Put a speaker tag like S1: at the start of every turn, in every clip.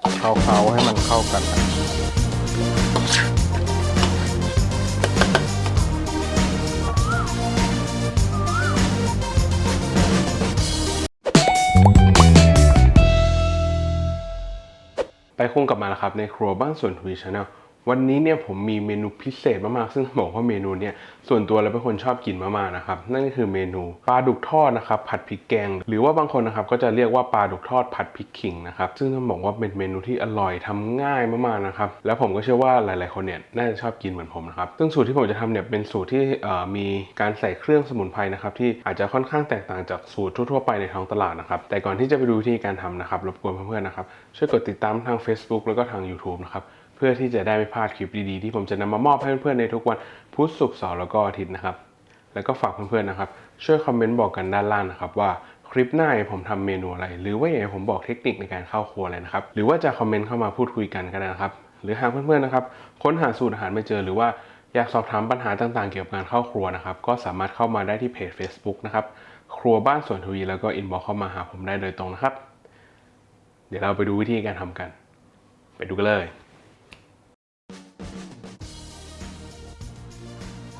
S1: เคล้าๆให้มันเข้ากันนะไปคุ้งกลับมาแล้วครับ ในครัวบ้านสวนทวีชาแนล วันนี้เนี่ยผมมีเมนูพิเศษมากๆ ซึ่งบอกว่าเมนูเนี่ยส่วนตัวแล้วเป็นคนชอบกินมากๆนะครับ นั่นก็คือเมนูปลาดุกทอดนะครับผัดพริกแกง หรือว่าบางคนนะครับก็จะเรียกว่าปลาดุกทอดผัดพริกขิงนะครับซึ่งต้องบอกว่าเป็นเมนูที่อร่อยทำง่ายมากๆนะครับแล้วผมก็เชื่อว่าหลายๆคนเนี่ยน่าจะชอบกินเหมือนผมนะครับซึ่งสูตรที่ผมจะทำเนี่ยเป็นสูตรที่มีการใส่เครื่องสมุนไพรนะครับที่อาจจะค่อนข้างแตกต่างจากสูตรทั่วๆไปในท้องตลาดนะครับแต่ก่อนที่จะไปดูวิธีการทำนะครับรบกวนเพื่อนๆนะครับช่วยกดติดตามทาง Facebook แล้วก็ทาง YouTube นะครับ เพื่อที่จะได้ไม่พลาดคลิปดีๆ ที่ผมจะนำมามอบให้เพื่อนๆในทุกวันพุธศุกร์เสาร์แล้วก็อาทิตย์นะครับ แล้วก็ฝากเพื่อนๆนะครับ ช่วยคอมเมนต์บอกกันด้านล่างนะครับว่าคลิปหน้าผมทำเมนูอะไร หรือว่าอยากผมบอกเทคนิคในการเข้าครัวอะไรนะครับ หรือว่าจะคอมเมนต์เข้ามาพูดคุยกันก็ได้นะครับ หรือหากเพื่อนๆนะครับ ค้นหาสูตรอาหารไม่เจอหรือว่าอยากสอบถามปัญหาต่างๆ เกี่ยวกับการเข้าครัวนะครับ ก็สามารถเข้ามาได้ที่เพจ Facebook นะครับ ครัวบ้านสวนทวีแล้วก็อินบ็อกเข้ามาหาผมได้โดยตรงนะครับ เดี๋ยวเราไปดูวิธีการทำกัน ไปดูกันเลย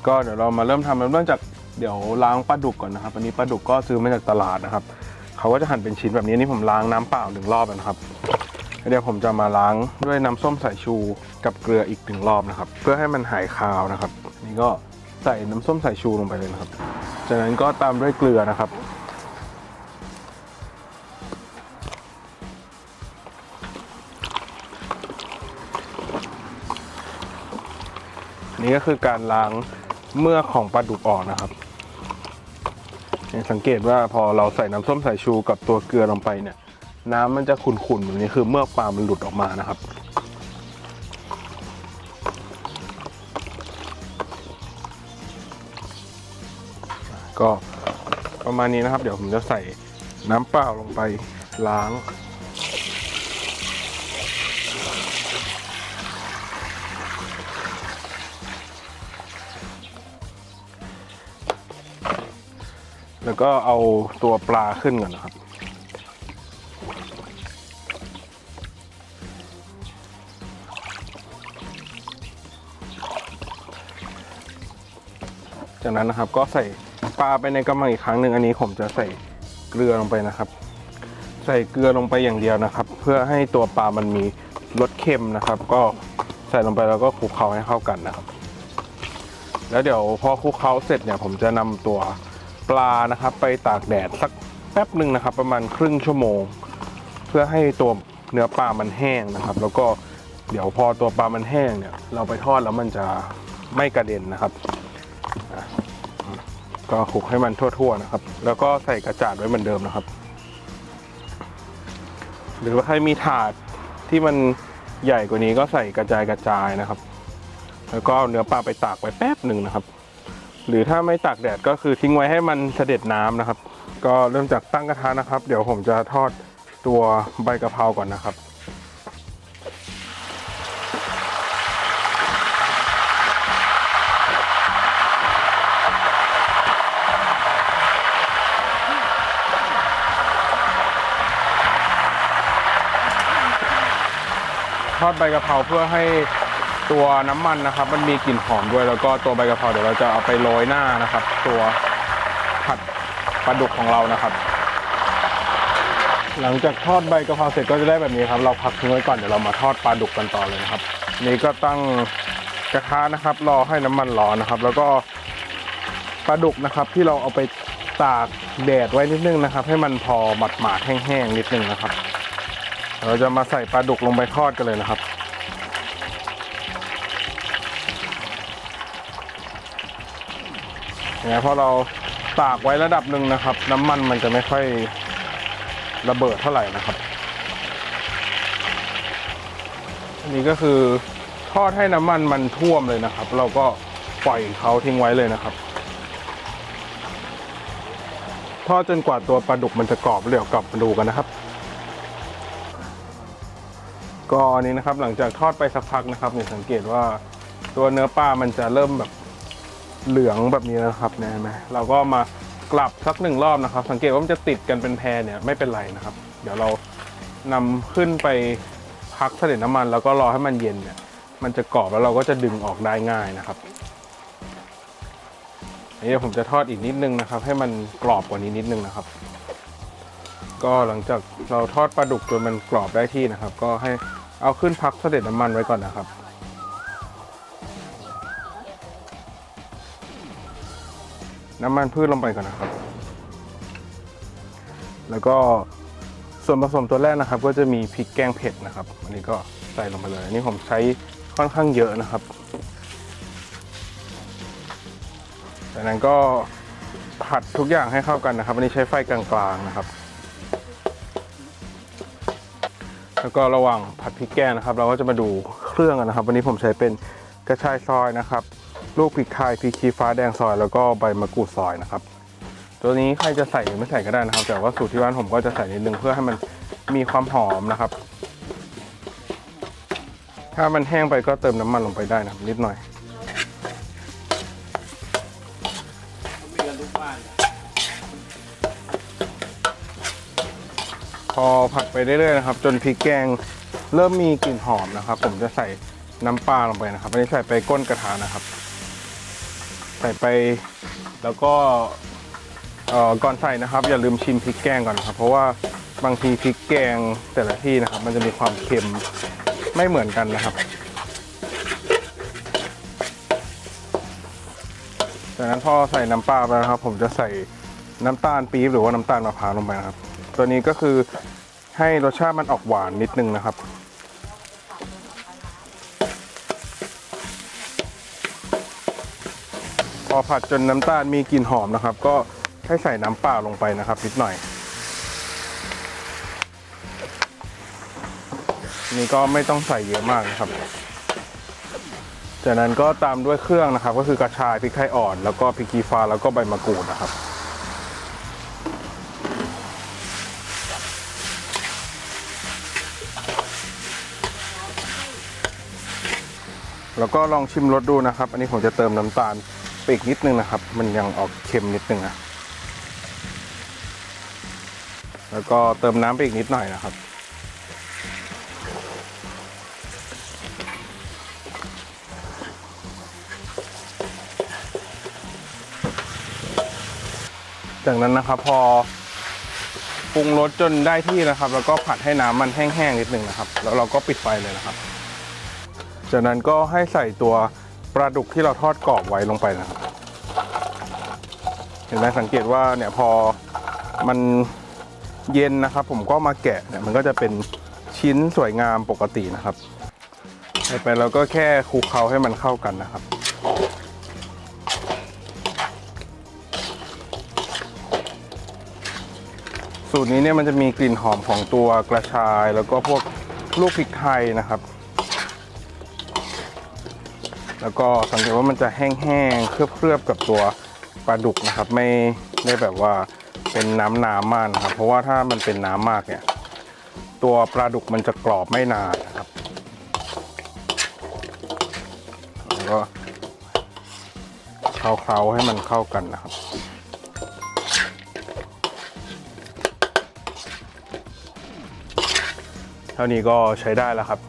S1: ก็เดี๋ยวเรามาเริ่มทำเริ่มจากเดี๋ยวล้างปลาดุกก่อนนะครับอันนี้ปลาดุกก็ซื้อมาจากตลาดนะครับเขาก็จะหั่นเป็นชิ้นแบบนี้นี่ผมล้างน้ำเปล่าหนึ่งรอบนะครับเดี๋ยวผมจะมาล้างด้วยน้ำส้มสายชูกับเกลืออีกหนึ่งรอบนะครับ เพื่อให้มันหายคาวนะครับ นี่ก็ใส่น้ำส้มสายชูลงไปเลยนะครับ จากนั้นก็ตามด้วยเกลือนะครับ นี่ก็คือการล้าง เมื่อของปลาดุกออกนะครับเนี่ยสังเกตว่าพอเราใส่น้ำส้มสายชูกับตัวเกลือลงไปเนี่ย น้ำมันจะขุ่นๆแบบนี้คือเมื่อปลามันหลุดออกมานะครับก็ประมาณนี้นะครับ เดี๋ยวผมจะใส่น้ำเปล่าลงไปล้าง แล้วก็เอาตัวปลาขึ้นก่อนนะครับ จากนั้นนะครับก็ใส่ปลาไปในกระมังอีกครั้งหนึ่งอันนี้ผมจะใส่เกลือลงไปนะครับ ใส่เกลือลงไปอย่างเดียวนะครับ เพื่อให้ตัวปลามันมีรสเค็มนะครับ ก็ใส่ลงไปแล้วก็คลุกเคล้าให้เข้ากันนะครับ แล้วเดี๋ยวพอคลุกเคล้าเสร็จเนี่ยผมจะนำตัว ปลานะครับ ไปตากแดดสักแป๊บหนึ่งนะครับ ประมาณครึ่งชั่วโมง เพื่อให้ตัวเนื้อปลามันแห้งนะครับ แล้วก็เดี๋ยวพอตัวปลามันแห้งเนี่ย เราไปทอดแล้วมันจะไม่กระเด็นนะครับ ก็คลุกให้มันทั่วๆนะครับ แล้วก็ใส่กระจาดไว้เหมือนเดิมนะครับ หรือว่าใครมีถาดที่มันใหญ่กว่านี้ก็ใส่กระจายกระจายนะครับ แล้วก็เนื้อปลาไปตากไว้แป๊บหนึ่งนะครับ หรือถ้าไม่ตากแดดก็คือทิ้งไว้ให้มันเสด็จน้ำนะครับ ก็เริ่มจากตั้งกระทะนะครับ เดี๋ยวผมจะทอดตัวใบกะเพราก่อนนะครับทอดใบกะเพราเพื่อให้ ตัวน้ำมันนะครับ มันมีกลิ่นหอมด้วยแล้วก็ตัวใบกะเพราเดี๋ยวเราจะเอาไปโรยหน้านะครับ ตัวผัดปลาดุกของเรานะครับ หลังจากทอดใบกะเพราเสร็จก็จะได้แบบนี้ครับ เราพักทิ้งไว้ก่อนเดี๋ยวเรามาทอดปลาดุกกันต่อเลยนะครับ นี่ก็ตั้งกระทะนะครับ รอให้น้ำมันร้อนนะครับ แล้วก็ปลาดุกนะครับ ที่เราเอาไปตากแดดไว้นิดนึงนะครับ ให้มันพอหมาดหมาดๆแห้งๆนิดนึงนะครับเราจะมาใส่ปลาดุกลงไปทอดกันเลยนะครับ เนี่ยพอเราตากไว้ระดับหนึ่งนะครับ น้ำมันมันจะไม่ค่อยระเบิดเท่าไหร่นะครับ อันนี้ก็คือทอดให้น้ำมันมันท่วมเลยนะครับ เราก็ปล่อยเขาทิ้งไว้เลยนะครับ ทอดจนกว่าตัวปลาดุกมันจะกรอบเดี๋ยวกลับมาดูกันนะครับ ก็อันนี้นะครับหลังจากทอดไปสักพักนะครับเนี่ยสังเกตว่าตัวเนื้อปลามันจะเริ่มแบบ เหลืองแบบนี้นะครับเนี่ยเห็นไหมเราก็มากลับสักหนึ่งรอบนะครับ สังเกตว่ามันจะติดกันเป็นแพรเนี่ยไม่เป็นไรนะครับ เดี๋ยวเรานำขึ้นไปพักเสด็จน้ำมัน แล้วก็รอให้มันเย็นเนี่ยมันจะกรอบแล้วเราก็จะดึงออกได้ง่ายนะครับอันนี้เดี๋ยวผมจะทอดอีกนิดนึงนะครับ ให้มันกรอบกว่านี้นิดนึงนะครับ ก็หลังจากเราทอดปลาดุกจนมันกรอบได้ที่นะครับ ก็ให้เอาขึ้นพักเสด็จน้ำมันไว้ก่อนนะครับ น้ำมันพืชลงไปก่อนนะครับ แล้วก็ส่วนผสมตัวแรกนะครับ ก็จะมีพริกแกงเผ็ดนะครับ อันนี้ก็ใส่ลงไปเลยอันนี้ผมใช้ค่อนข้างเยอะนะครับ จากนั้นก็ผัดทุกอย่างให้เข้ากันนะครับ อันนี้ใช้ไฟกลางๆนะครับ แล้วก็ระหว่างผัดพริกแกงนะครับ เราก็จะมาดูเครื่องกันนะครับ วันนี้ผมใช้เป็นกระชายซอยนะครับ ลูกพริกไทยพริกชี้ฟ้าแดงซอยแล้วก็ใบมะกรูดซอยนะครับ ตัวนี้ใครจะใส่หรือไม่ใส่ก็ได้นะครับ แต่ว่าสูตรที่บ้านผมก็จะใส่นิดนึงเพื่อให้มันมีความหอมนะครับ ถ้ามันแห้งไปก็เติมน้ำมันลงไปได้นะครับนิดหน่อยพอผัดไปเรื่อยๆนะครับ จนพริกแกงเริ่มมีกลิ่นหอมนะครับ ผมจะใส่น้ำปลาลงไปนะครับอันนี้ใส่ไปก้นกระทะนะครับ ใส่ไป แล้วก็ก่อนใส่นะครับ อย่าลืมชิมพริกแกงก่อนครับ เพราะว่าบางทีพริกแกงแต่ละที่นะครับ มันจะมีความเค็มไม่เหมือนกันนะครับจากนั้นพอใส่น้ำปลาไปนะครับ ผมจะใส่น้ำตาลปี๊บหรือว่าน้ำตาลมะพร้าวลงไปนะครับ ตัวนี้ก็คือให้รสชาติมันออกหวานนิดนึงนะครับ พอผัดจนน้ำตาลมีกลิ่นหอมนะครับ ก็ให้ใส่น้ำเปล่าลงไปนะครับนิดหน่อย นี่ก็ไม่ต้องใส่เยอะมากนะครับ จากนั้นก็ตามด้วยเครื่องนะครับ ก็คือกระชายพริกไทยอ่อน แล้วก็พริกขี้ฟ้าแล้วก็ใบมะกรูดนะครับแล้วก็ลองชิมรสดูนะครับ อันนี้ผมจะเติมน้ำตาล อีกนิดนึงนะครับ มันยังออกเค็มนิดนึงนะ แล้วก็เติมน้ำไปอีกนิดหน่อยนะครับ จากนั้นนะครับพอปรุงรสจนได้ที่นะครับ แล้วก็ผัดให้น้ำมันแห้งๆนิดนึงนะครับ แล้วเราก็ปิดไฟเลยนะครับ จากนั้นก็ให้ใส่ตัว ลาดุกที่เราทอดกรอบไว้ลงไปนะครับเห็นไหมสังเกตว่าเนี่ยพอมันเย็นนะครับ ผมก็มาแกะเนี่ยมันก็จะเป็นชิ้นสวยงามปกตินะครับไปแล้วก็แค่คลุกเคล้าให้มันเข้ากันนะครับสูตรนี้เนี่ยมันจะมีกลิ่นหอมของตัวกระชาย แล้วก็พวกลูกพริกไทยนะครับ แล้วก็สังเกตว่ามันจะแห้งๆ เคลือบๆ กับตัวปลาดุกนะครับ ไม่ได้แบบว่าเป็นน้ำน้ำมากนะครับ เพราะว่าถ้ามันเป็นน้ำมากเนี่ย ตัวปลาดุกมันจะกรอบไม่นานนะครับแล้วก็เคล้าๆให้มันเข้ากันนะครับเท่านี้ก็ใช้ได้แล้วครับ